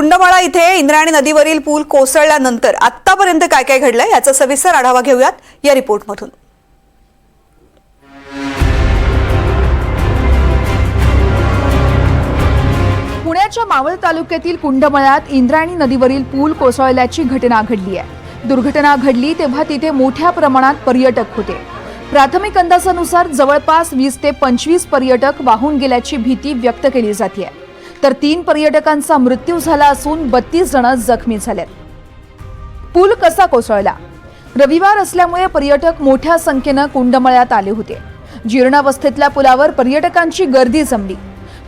कुंडमाळा इथे इंद्रायणी नदीवरील पूल कोसळल्यानंतर आतापर्यंत काय काय घडलंय याचा सविस्तर आढावा घेऊयात या रिपोर्टमधून. पुण्याच्या मावळ तालुक्यातील कुंडमळ्यात इंद्रायणी नदीवरील पूल कोसळल्याची घटना घडली आहे. दुर्घटना घडली तेव्हा तिथे मोठ्या प्रमाणात पर्यटक होते. प्राथमिक अंदाजानुसार जवळपास वीस ते पंचवीस पर्यटक वाहून गेल्याची भीती व्यक्त केली जाते तर तीन पर्यटकांचा मृत्यू झाला असून बत्तीस जण जखमी झालेत. पूल कसा कोसळला? रविवार असल्यामुळे पर्यटक मोठ्या संख्येनं कुंडमळ्यात आले होते. जीर्णावस्थेतल्या पुलावर पर्यटकांची गर्दी जमली.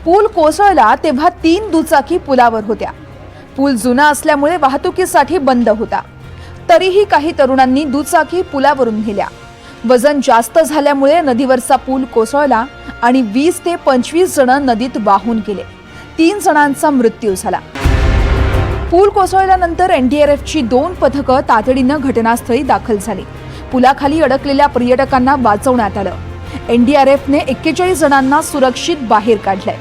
पूल कोसळला तेव्हा तीन दुचाकी पुलावर होत्या. पूल जुना असल्यामुळे वाहतुकीसाठी बंद होता. तरीही काही तरुणांनी दुचाकी पुलावरून नेल्या. वजन जास्त झाल्यामुळे नदीवरचा पूल कोसळला आणि वीस ते पंचवीस जण नदीत वाहून गेले. तीन जणांचा मृत्यू झाला. पूल कोसळल्यानंतर एनडीआरएफची दोन पथकं तातडीनं घटनास्थळी दाखल झाली. पुलाखाली अडकलेल्या पर्यटकांना वाचवण्यात आलं. एनडीआरएफने एक्केचाळीस जणांना सुरक्षित बाहेर काढलंय.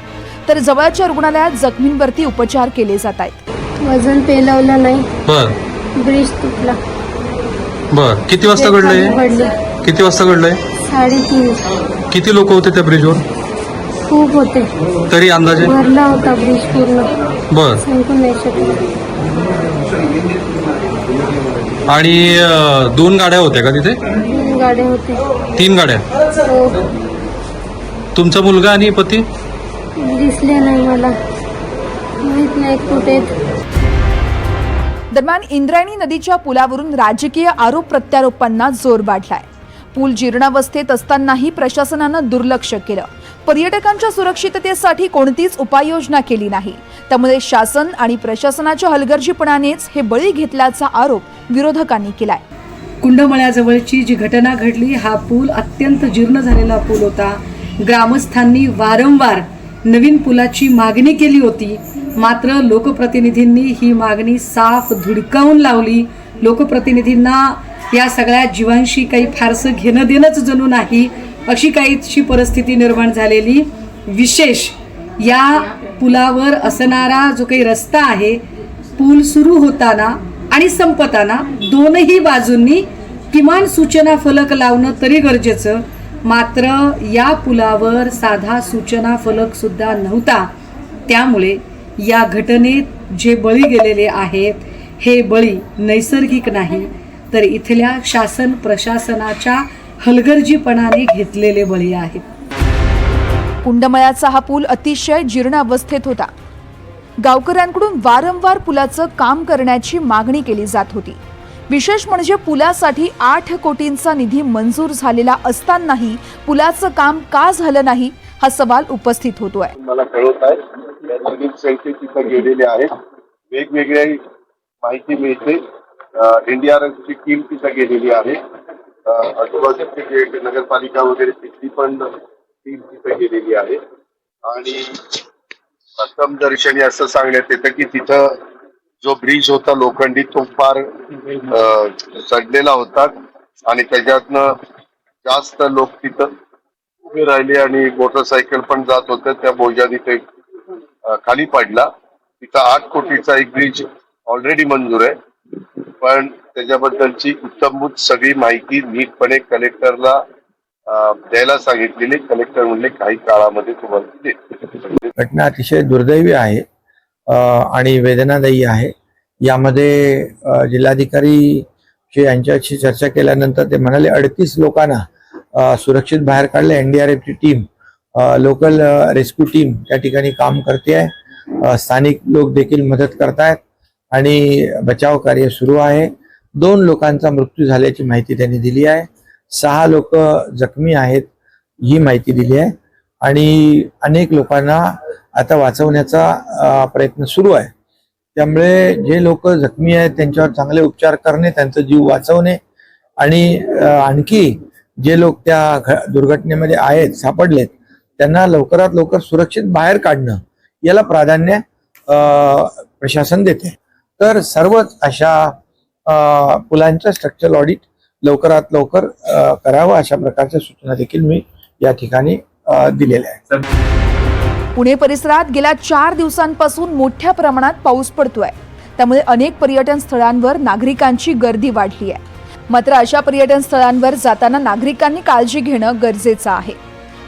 तर जवळच्या रुग्णालयात जखमींवरती उपचार केले जात आहेत. वजन पेलवलं नाही. बर. ब्रिज तुटला. बर. किती वाजता घडलंय किती वाजता घडलंय? साडेतीन. किती लोक होते त्या ब्रिजवर? खूप होते. तरी अंदाजे? भरला होता ब्रिज पूर्ण. बर. संपून नाही शकले. आणि अं, दोन गाड्या होत्या का तिथे? तीन गाड्या होते तीन गाड्या? हो. तुमचा मुलगा आणि पती? दिसले नाही मला. माहीत नाही कुठे आहेत. दरम्यान इंद्रायणी नदीच्या पुलावरून राजकीय आरोप प्रत्यारोपांना जोर वाढलाय. पूल जीर्णावस्थेत असतानाही प्रशासनानं दुर्लक्ष केलं. पर्यटकांच्या सुरक्षिततेसाठी कोणतीच उपाययोजना केली नाही. त्यामुळे शासन आणि प्रशासनाच्या हलगर्जीपणानेच हे बळी घेतल्याचा आरोप विरोधकांनी केलाय. कुंडमळ्याजवळची जी घटना घडली हा पूल अत्यंत जीर्ण झालेला पूल होता. ग्रामस्थांनी वारंवार नवीन पुलाची मागणी केली होती. मात्र लोकप्रतिनिधींनी ही मागणी साफ धुडकावून लावली. लोकप्रतिनिधींना या सगळ्या जीवांशी काही फारसं घेणं देणंच जणू नाही अशी काहीशी परिस्थिती निर्माण झालेली. विशेष या पुलावर असणारा जो काही रस्ता आहे पूल सुरू होताना आणि संपताना दोनही बाजूंनी किमान सूचना फलक लावणं तरी गरजेचं. मात्र या पुलावर साधा सूचना फलकसुद्धा नव्हता. त्यामुळे या घटनेत जे बळी गेलेले आहेत हे बळी नैसर्गिक नाही. तर इथल्या शासन प्रशासनाच्या हलगर्जीपणाने घेतलेले बळी आहेत. कुंडमळ्याचा हा पूल अतिशय जीर्ण अवस्थेत होता. गावकऱ्यांकडून वारंवार पुलाचं काम करण्याची मागणी केली जात होती. विशेष म्हणजे पुलासाठी आठ कोटींचा निधी मंजूर झालेला असतानाही पुलाचं काम का झालं नाही हा सवाल उपस्थित होतोय. मला कळवत आहे तिथं गेलेले आहेत. वेगवेगळ्या माहिती मिळते. एनडीआरएफची टीम तिथं गेलेली आहे. आजूबाजूची जे नगरपालिका वगैरे तिथली पण टीम तिथं गेलेली आहे. आणि प्रथम दर्शनी असं सांगण्यात येतं की तिथं जो ब्रिज होता लोखंडी तो फार चढलेला होता. आणि त्याच्यातनं जास्त लोक तिथं उभे राहिले आणि मोटरसायकल पण जात होत्या त्या बोजाने ते खाली पडला. तिथं आठ कोटीचा एक ब्रिज ऑलरेडी मंजूर आहे. पण त्याच्याबद्दलची उत्तमभूत सगळी माहिती नीटपणे कलेक्टरला द्यायला सांगितलेली. कलेक्टर म्हणले काही काळामध्ये तुम्हाला घटना अतिशय दुर्दैवी आहे आणि वेदनादायी आहे. यामध्ये जिल्हाधिकारी यांच्याशी चर्चा केल्यानंतर ते म्हणाले अडतीस लोकांना सुरक्षित बाहेर काढले. एनडीआरएफची टीम लोकल रेस्क्यू टीम त्या ठिकाणी काम करते आहे. स्थानिक लोक देखील मदत करतायत. आणि बचाव कार्य सुरू आहे. दोन लोकांचा मृत्यू झाल्याची माहिती त्यांनी दिली आहे. सहा लोक जखमी आहेत ही माहिती दिली आहे. आणि अनेक लोकांना आता वाचवण्याचा प्रयत्न सुरू आहे. त्यामुळे जे लोक जखमी आहेत त्यांच्यावर चांगले उपचार करणे त्यांचा जीव वाचवणे आणि आणखी जे लोक त्या घ- दुर्घटनेमध्ये आहेत सापडलेत त्यांना लवकरात लवकर सुरक्षित बाहेर काढणं याला प्राधान्य प्रशासन देते. तर सर्वच अशा पुलांचं स्ट्रक्चरल ऑडिट लवकरात लवकर करावं अशा प्रकारच्या सूचना देखील मी या ठिकाणी दिलेल्या आहेत. पुणे परिसरात गेल्या चार दिवसांपासून मोठ्या प्रमाणात पाऊस पडतोय. त्यामुळे अनेक पर्यटन स्थळांवर नागरिकांची गर्दी वाढली आहे. मात्र अशा पर्यटन स्थळांवर जाताना नागरिकांनी काळजी घेणं गरजेचं आहे.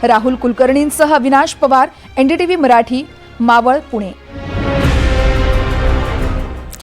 राहुल कुलकर्णींसह अविनाश पवार एनडीटीव्ही मराठी मावळ पुणे.